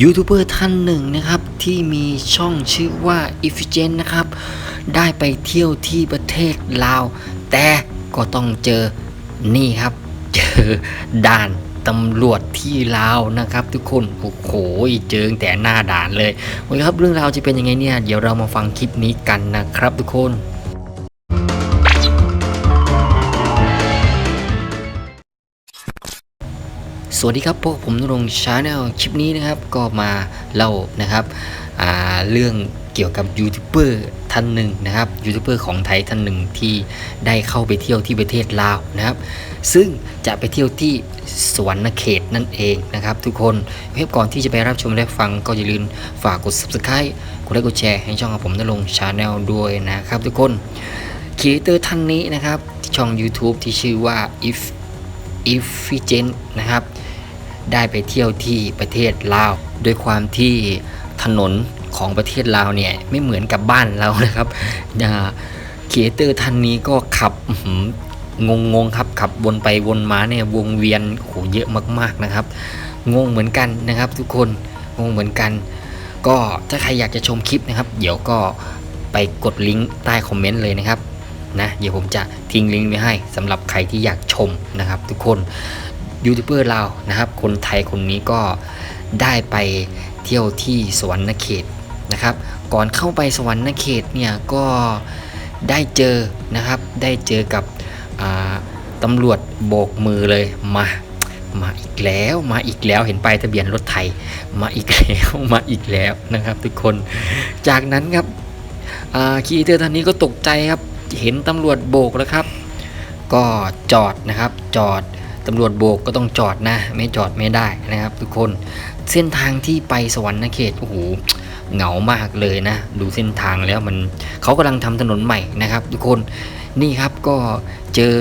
ยูทูบเบอร์ท่านหนึ่งนะครับที่มีช่องชื่อว่า e f f i c i e n t นะครับ ได้ไปเที่ยวที่ประเทศลาว แต่ก็ต้องเจอนี่ครับ เจอด่านตำรวจที่ลาวนะครับทุกคนโอ้โหเจอตั้งแต่หน้าด่านเลยโอเคครับเรื่องราวจะเป็นยังไงเนี่ย เดี๋ยวเรามาฟังคลิปนี้กันนะครับทุกคน สวัสดีครับพวกผมนรงชาแนลคลิปนี้นะครับ ก็มาเล่านะครับเรื่องเกี่ยวกับยูทูบเบอร์ท่านหนึ่งนะครับยูทูบเบอร์ของไทยท่านหนึ่งที่ได้เข้าไปเที่ยวที่ประเทศลาวนะครับ ซึ่งจะไปเที่ยวที่สวรรณเขตนั่นเองนะครับ ทุกคนเว็บก่อนที่จะไปรับชมและฟังก็อย่าลืมฝากกด subscribe กดไลค์กดแชร์ให้ช่องของผมนรงชาแนลด้วยนะครับ ทุกคนครีเอเตอร์ท่านนี้นะครับที่ช่อง YouTube ที่ชื่อว่า if if i g e n นะครับ ได้ไปเที่ยวที่ประเทศลาวด้วยความที่ถนนของประเทศลาวเนี่ยไม่เหมือนกับบ้านเรานะครับครีเอเตอร์ท่านนี้ก็ขับงงงๆครับขับวนไปวนมาเนี่ยวงเวียนโหเยอะมากๆนะครับ งงเหมือนกันนะครับ ทุกคนงงเหมือนกัน ก็ถ้าใครอยากจะชมคลิปนะครับ เดี๋ยวก็ไปกดลิงก์ใต้คอมเมนต์เลยนะครับนะเดี๋ยวผมจะทิ้งลิงก์ไว้ให้สำหรับใครที่อยากชมนะครับ ทุกคน ยูทูบเบอร์เรานะครับ คนไทยคนนี้ก็ได้ไปเที่ยวที่สวรรณเขตนะครับ ก่อนเข้าไปสวรรณเขตเนี่ยก็ได้เจอนะครับ ได้เจอกับตำรวจโบกมือเลยมามาอีกแล้วมาอีกแล้วเห็นป้ายทะเบียนรถไทยมาอีกแล้วมาอีกแล้วนะครับ ทุกคน จากนั้นครับคีเตอร์ท่านนี้ก็ตกใจครับ เห็นตำรวจโบกแล้วครับ ก็จอดนะครับจอด ตำรวจโบกก็ต้องจอดนะ ไม่จอดไม่ได้นะครับ ทุกคนเส้นทางที่ไปสวรรณเขตโอ้โหเหงามากเลยนะ ดูเส้นทางแล้วมันเขากำลังทำถนนใหม่นะครับ ทุกคนนี่ครับก็เจอ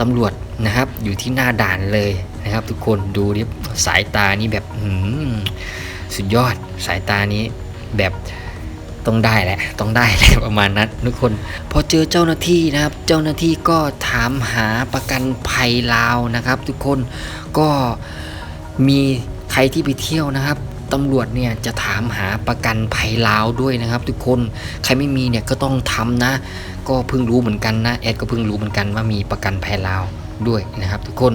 ตำรวจนะครับอยู่ที่หน้าด่านเลยนะครับ ทุกคนดูดิสายตานี่แบบสุดยอดสายตานี้แบบ ต้องได้แหละ ต้องได้แหละประมาณนั้นทุกคน พอเจอเจ้าหน้าที่นะครับ เจ้าหน้าที่ก็ถามหาประกันภัยลาวนะครับ ทุกคนก็มีใครที่ไปเที่ยวนะครับตำรวจเนี่ยจะถามหาประกันภัยลาวด้วยนะครับ ทุกคนใครไม่มีเนี่ยก็ต้องทำนะ ก็เพิ่งรู้เหมือนกันนะแอดก็เพิ่งรู้เหมือนกันว่ามีประกันภัยลาวด้วยนะครับ ทุกคน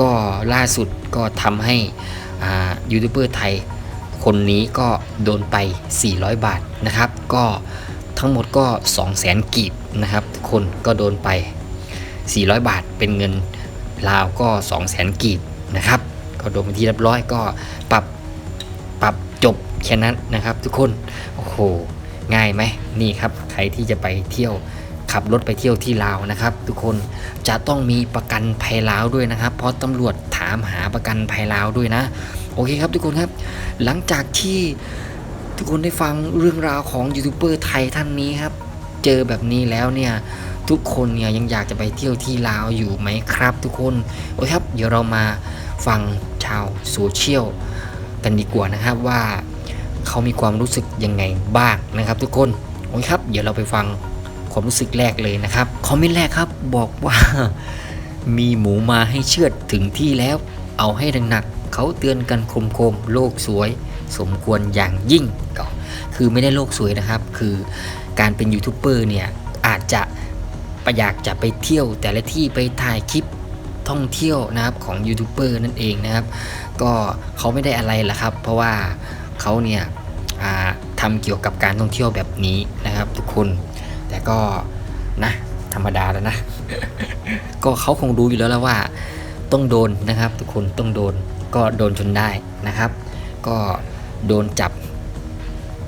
ก็ล่าสุดก็ทำให้อายูทูบเบอร์ไทย คนนี้ก็โดนไป 400 บาทนะครับ ก็ทั้งหมดก็ 2 0 0แสนกีบนะครับ ทุกคนก็โดนไป 400 บาทเป็นเงินลาวก็ 2 0 0แสนกีบนะครับ ก็โดนไปที่เรียบร้อยก็ปรับปรับจบแค่นั้นนะครับ ทุกคนโอ้โหง่ายไหมนี่ครับใครที่จะไปเที่ยวขับรถไปเที่ยวที่ลาวนะครับ ทุกคนจะต้องมีประกันภัยลาวด้วยนะครับ เพราะตำรวจถามหาประกันภัยลาวด้วยนะ อเคครับทุกคนครับ หลังจากที่ทุกคนได้ฟังเรื่องราวของยูทูบเบอร์ไทยท่านนี้ครับ เจอแบบนี้แล้วเนี่ยทุกคนเนี่ยยังอยากจะไปเที่ยวที่ลาวอยู่ไหมครับ ทุกคนโอเคครับ เดี๋ยวเรามาฟังชาวโซเชียลกันดีกว่านะครับว่าเขามีความรู้สึกยังไงบ้างนะครับ ทุกคนโอเคครับ เดี๋ยวเราไปฟังความรู้สึกแรกเลยนะครับคอมเมนต์แรกครับบอกว่ามีหมูมาให้เชือดถึงที่แล้ว เอาให้หนักๆ เขาเตือนกันคมๆโลกสวย สมควรอย่างยิ่งก็คือไม่ได้โลกสวยนะครับ คือการเป็นยูทูบเบอร์เนี่ยอาจจะอยากจะไปเที่ยว แต่ละที่ไปถ่ายคลิปท่องเที่ยวนะครับของยูทูบเบอร์นั่นเองนะครับ ก็เขาไม่ได้อะไรละครับ เพราะว่าเขาเนี่ยทำเกี่ยวกับการท่องเที่ยวแบบนี้นะครับ ทุกคน แต่ก็นะธรรมดาแล้วนะ ก็เขาคงรู้อยู่แล้วแล้วว่า ต้องโดนนะครับ ทุกคนต้องโดน ก็โดนจนได้นะครับ ก็โดนจับ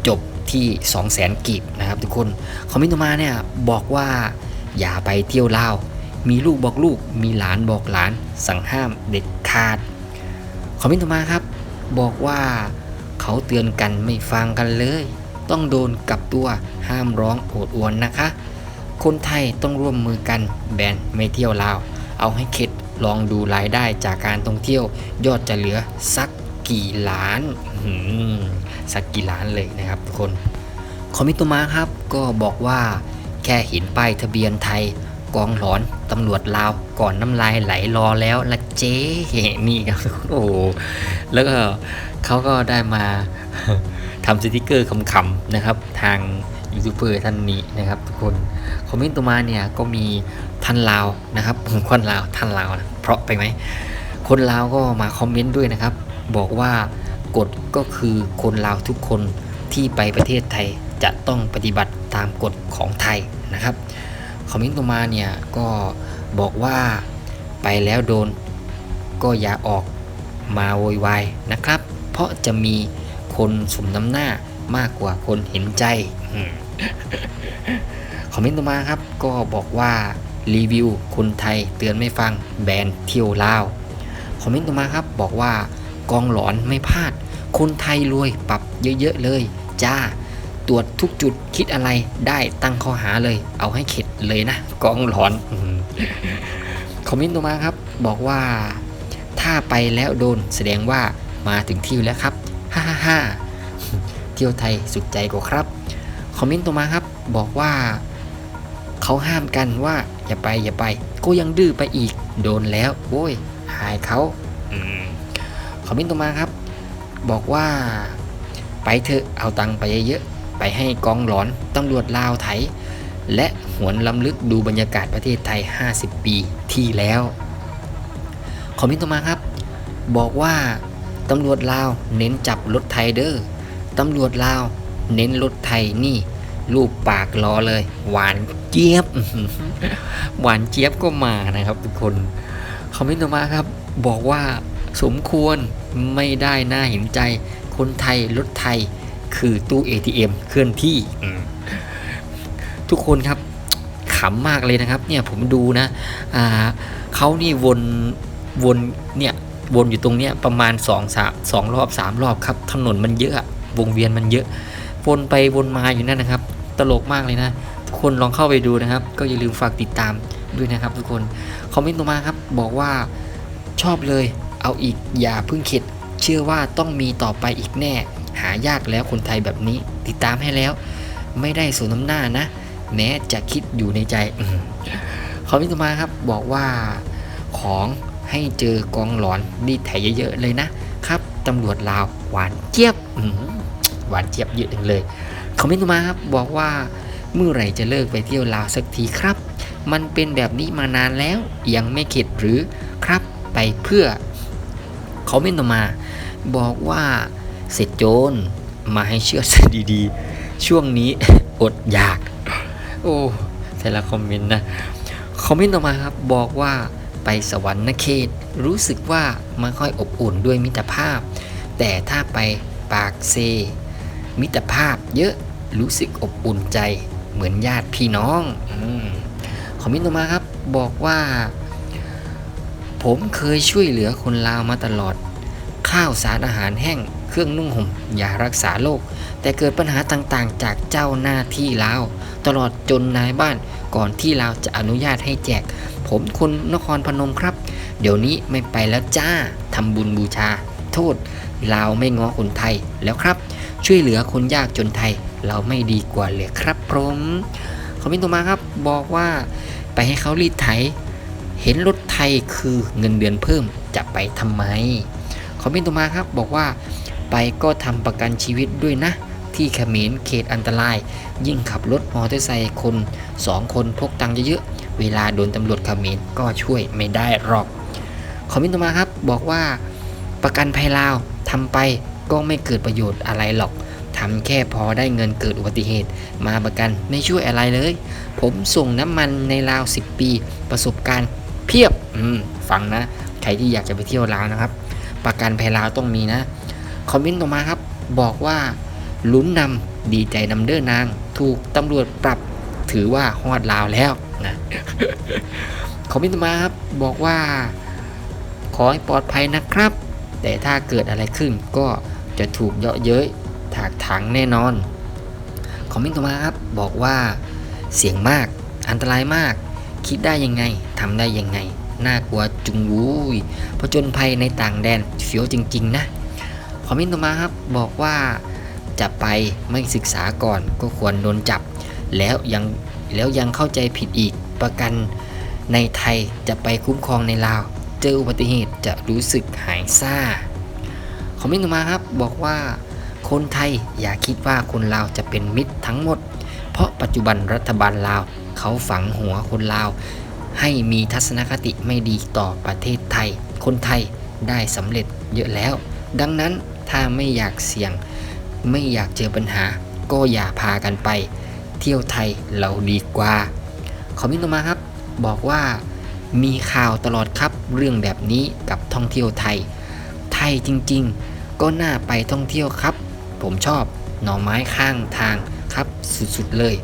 จบที่ 2 0 0แสนกีบนะครับทุกคนคอมเมนต์ต่อมาเนี่ยบอกว่าอย่าไปเที่ยวลาว มีลูกบอกลูก มีหลานบอกหลาน สั่งห้ามเด็ดขาดคอมเมนต์ต่อมาครับ บอกว่าเขาเตือนกันไม่ฟังกันเลย ต้องโดนกับตัวห้ามร้องโอดอวนนะคะ คนไทยต้องร่วมมือกันแบนไม่เที่ยวลาว เอาให้เข็ด ลองดูรายได้จากการท่องเที่ยวยอดจะเหลือสักกี่ล้านสักกี่ล้านเลยนะครับทุกคนคอมเมิตต่อมาครับก็บอกว่าแค่เห็นป้ายทะเบียนไทยกองหลอนตำรวจลาวก่อนน้ำลายไหลรอแล้วละเจ๊นี่ครับโอ้โหแล้วก็เขาก็ได้มาทำสติกเกอร์ขำๆนะครับ ทางยูทูบเบอร์ท่านนี้นะครับทุกคน คอมเมนต์ตัวมาเนี่ยก็มีท่านลาวนะครับผมคนลาวท่านลาวนะ เพราะไปไหม คนลาวก็มาคอมเมนต์ด้วยนะครับ บอกว่ากฎก็คือคนลาวทุกคนที่ไปประเทศไทยจะต้องปฏิบัติตามกฎของไทยนะครับคอมเมนต์ต่อมาเนี่ยก็บอกว่าไปแล้วโดนก็อย่าออกมาโวยวายนะครับ เพราะจะมีคนสมน้ำหน้ามากกว่าคนเห็นใจคอมเมนต์ต่อมาครับก็บอกว่า รีวิว คนไทยเตือนไม่ฟัง แบนเที่ยวลาว คอมเมนต์ต่อมาครับ บอกว่ากองหลอนไม่พลาด คนไทยรวยปรับเยอะๆเลย จ้า ตรวจทุกจุดคิดอะไรได้ตั้งข้อหาเลย เอาให้เข็ดเลยนะกองหลอนคอมเมนต์ต่อมาครับ บอกว่า ถ้าไปแล้วโดนแสดงว่ามาถึงที่แล้วครับฮ่าฮ่าฮ่าเที่ยวไทยสุดใจกว่าครับ คอมเมนต์ต่อมาครับ บอกว่าเขาห้ามกันว่าอย่าไปอย่าไปก็ยังดื้อไปอีก โดนแล้วโว้ยหายเขาอืมคอมเมนต์ต่อมาครับ บอกว่า ไปเถอะเอาตังค์ไปเยอะๆไปให้กองหลอนตำรวจลาวไถและหวนลำลึกดูบรรยากาศประเทศไทย 50 ปีที่แล้วคอมเมนต์ต่อมาครับ บอกว่าตำรวจลาวเน้นจับรถไทยเด้อตำรวจลาวเน้นรถไทยนี่ รูปปากรอเลย หวานเจี๊ยบ หวานเจี๊ยบก็มานะครับ ทุกคนคอมเมนต์ต่อมาครับ บอกว่าสมควรไม่ได้น่าเห็นใจ คนไทยรถไทยคือตู้ ATM เคลื่อนที่ ทุกคนครับขำมากเลยนะครับ เนี่ยผมดูนะอ่าเขานี่วนวนเนี่ยวนอยู่ตรงเนี้ยประมาณ2องสามสองรอบสามรอบครับ ถนนมันเยอะ วงเวียนมันเยอะ วนไปวนมาอยู่นั่นนะครับ ตลกมากเลยนะ ทุกคนลองเข้าไปดูนะครับ ก็อย่าลืมฝากติดตามด้วยนะครับ ทุกคนคอมเมนต์ต่อมาครับ บอกว่าชอบเลย เอาอีกอย่าเพิ่งเข็ด เชื่อว่าต้องมีต่อไปอีกแน่ หายากแล้วคนไทยแบบนี้ ติดตามให้แล้ว ไม่ได้สนน้ำหน้านะ แม้จะคิดอยู่ในใจคอมเมนต์ต่อมาครับ บอกว่าของให้เจอกองหลอนดีไถเยอะๆเลยนะครับตำรวจลาวหวานเจี๊ยบหวานเจี๊ยบเยอะจังเลย คอมเมนต์มาครับบอกว่าเมื่อไหร่จะเลิกไปเที่ยวลาวสักทีครับ มันเป็นแบบนี้มานานแล้วยังไม่เข็ดหรือครับไปเพื่อคอมเมนต์มา บอกว่าเสร็จโจรมาให้เชื่อซะดีๆ ช่วงนี้อดอยาก โอ้แต่ละคอมเมนต์นะคอมเมนต์มาครับบอกว่าไปสวรรค์นเขต รู้สึกว่าไม่ค่อยอบอุ่นด้วยมิตรภาพ แต่ถ้าไปปากเซ มิตรภาพเยอะ รู้สึกอบอุ่นใจเหมือนญาติพี่น้องอคอมเมนต์ต่อมาครับบอกว่า ผมเคยช่วยเหลือคนลาวมาตลอด ข้าวสารอาหารแห้ง เครื่องนุ่งห่มยารักษาโรคแต่เกิดปัญหาต่างๆ จากเจ้าหน้าที่ลาว ตลอดจนนายบ้านก่อนที่ลาวจะอนุญาตให้แจก ผมคนนครพนมครับ เดี๋ยวนี้ไม่ไปแล้วจ้าทำบุญบูชา โทษลาวไม่ง้อคนไทยแล้วครับ ช่วยเหลือคนยากจนไทย เราไม่ดีกว่าเลยครับผมคอมเมนต์ต่อมาครับบอกว่าไปให้เขารีดไถ เห็นรถไทยคือเงินเดือนเพิ่มจะไปทำไมคอมเมนต์ต่อมาครับบอกว่าไปก็ทำประกันชีวิตด้วยนะ ที่เขมรเขตอันตราย ยิ่งขับรถมอเตอร์ไซค์คนสองคนพกตังค์เยอะๆเวลาโดนตำรวจเขมรก็ช่วยไม่ได้หรอกคอมเมนต์ต่อมาครับบอกว่าประกันภัยลาวทำไป ก็ไม่เกิดประโยชน์อะไรหรอกทำแค่พอได้เงินเกิดอุบัติเหตุ มาประกันไม่ช่วยอะไรเลย ผมส่งน้ำมันในลาว 10 ปี ประสบการณ์เพียบอืมฟังนะ ใครที่อยากจะไปเที่ยวลาวนะครับ ประกันภัยลาวต้องมีนะ คอมเมนต์ต่อมาครับ บอกว่าลุ้นนำดีใจนำเด้อนาง ถูกตำรวจปรับถือว่าฮอดลาวแล้วนะคอมเมนต์ต่อมาครับบอกว่า ขอให้ปลอดภัยนะครับ แต่ถ้าเกิดอะไรขึ้นก็ จะถูกเยาะเย้ยถากถางแน่นอน คอมเมนต์ต่อมาครับบอกว่าเสียงมากอันตรายมาก คิดได้ยังไงทำได้ยังไง น่ากลัวจุงวุยผจญภัยในต่างแดนเฟี้ยวจริง ๆ นะ คอมเมนต์ต่อมาครับบอกว่าจะไปไม่ศึกษาก่อนก็ควรโดนจับ แล้วยังแล้วยังเข้าใจผิดอีกประกันในไทยจะไปคุ้มครองในลาว เจออุบัติเหตุจะรู้สึกหายซ่า คอมเมนต์มาครับบอกว่าคนไทยอย่าคิดว่าคนลาวจะเป็นมิตรทั้งหมด เพราะปัจจุบันรัฐบาลลาวเขาฝังหัวคนลาว ให้มีทัศนคติไม่ดีต่อประเทศไทย คนไทยได้สำเร็จเยอะแล้ว ดังนั้นถ้าไม่อยากเสี่ยง ไม่อยากเจอปัญหา ก็อย่าพากันไป เที่ยวไทยเราดีกว่าคอมเมนต์มาครับ บอกว่ามีข่าวตลอดครับเรื่องแบบนี้กับท่องเที่ยวไทย ไทยจริง ๆ ก็น่าไปท่องเที่ยวครับ ผมชอบหน่อไม้ข้างทางครับสุดๆเลย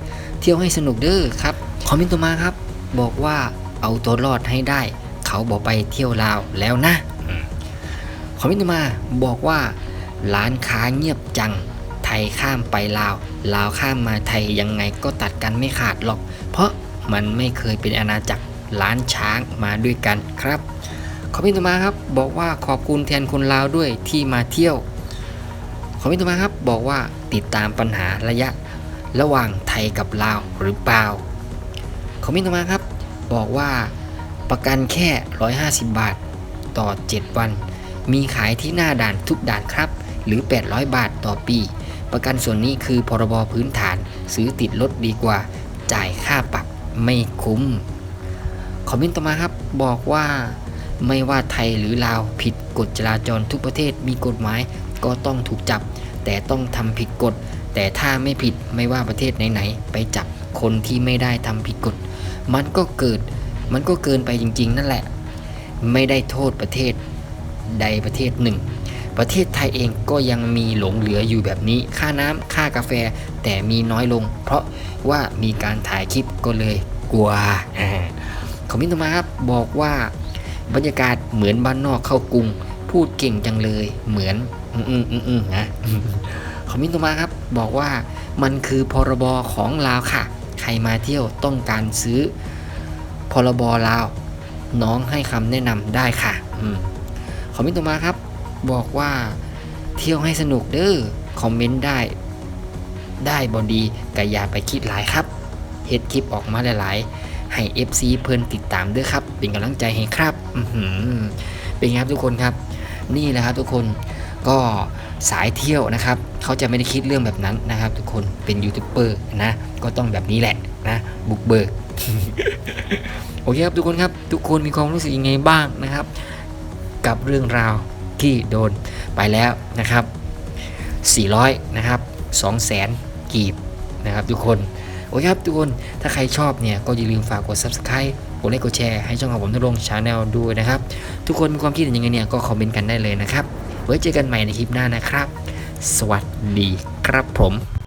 เที่ยวให้สนุกเด้อครับคอมเมนต์ต่อมาครับ บอกว่าเอาตัวรอดให้ได้ เขาบอกไปเที่ยวลาวแล้วนะอืมคอมเมนต์ต่อมาบอกว่าร้านค้าเงียบจังไทยข้ามไปลาว ลาวข้ามมาไทยยังไงก็ตัดกันไม่ขาดหรอก เพราะมันไม่เคยเป็นอาณาจักรล้านช้างมาด้วยกันครับ คอมเมนต์ต่อมาครับบอกว่าขอบคุณแทนคนลาวด้วยที่มาเที่ยว คอมเมนต์ต่อมาครับบอกว่าติดตามปัญหาระยะระหว่างไทยกับลาวหรือเปล่า คอมเมนต์ต่อมาครับ บอกว่าประกันแค่ 150 บาทต่อ 7 วัน มีขายที่หน้าด่านทุกด่านครับ หรือ 800 บาทต่อปี ประกันส่วนนี้คือพรบพื้นฐาน ซื้อติดรถดีกว่า จ่ายค่าปรับไม่คุ้ม คอมเมนต์ต่อมาครับบอกว่า ไม่ว่าไทยหรือลาวผิดกฎจราจรทุกประเทศมีกฎหมายก็ต้องถูกจับ แต่ต้องทำผิดกฎ แต่ถ้าไม่ผิดไม่ว่าประเทศไหนๆไปจับคนที่ไม่ได้ทำผิดกฎ มันก็เกิดมันก็เกินไปจริง ๆ นั่นแหละ ไม่ได้โทษประเทศใดประเทศหนึ่ง ประเทศไทยเองก็ยังมีหลงเหลืออยู่แบบนี้ ค่าน้ำค่ากาแฟแต่มีน้อยลง เพราะว่ามีการถ่ายคลิปก็เลยกลัวคอมเมนต์ต่อมาครับบอกว่า บรรยากาศเหมือนบ้านนอกเข้ากรุง พูดเก่งจังเลย เหมือน อืมอืมอืมอืมนะคอมเมนต์ต่อมาครับ บอกว่ามันคือพรบของลาวค่ะ ใครมาเที่ยวต้องการซื้อ พรบลาว น้องให้คำแนะนำได้ค่ะอมคอมเมนต์ต่อมาครับ บอกว่าเที่ยวให้สนุกเด้อคอมเมนต์ได้ ได้บอดีก็อย่าไปคิดหลายครับเฮ็ดคลิปออกมาหลายๆ ให้ FC เพื่นติดตามด้วยครับ เป็นกำลังใจให้ครับอืเป็นไงครับทุกคนครับ นี่แหละครับทุกคนก็สายเที่ยวนะครับ เขาจะไม่ได้คิดเรื่องแบบนั้นนะครับ ทุกคนเป็นยูทูบเบอร์นะ ก็ต้องแบบนี้แหละนะบุกเบิกโอเคครับทุกคนครับ ทุกคนมีความรู้สึกยังไงบ้างนะครับ กับเรื่องราวที่โดนไปแล้วนะครับ 400 นะครับ 200,000กีบนะครับ ทุกคน โอเคครับทุกคน ถ้าใครชอบเนี่ยก็อย่าลืมฝากกด subscribe กดไลค์กดแชร์ให้ช่องของผมนรงชาแนลด้วยนะครับ ทุกคนมีความคิดเห็นยังไงเนี่ยก็คอมเมนต์กันได้เลยนะครับ ไว้เจอกันใหม่ในคลิปหน้านะครับ สวัสดีครับผม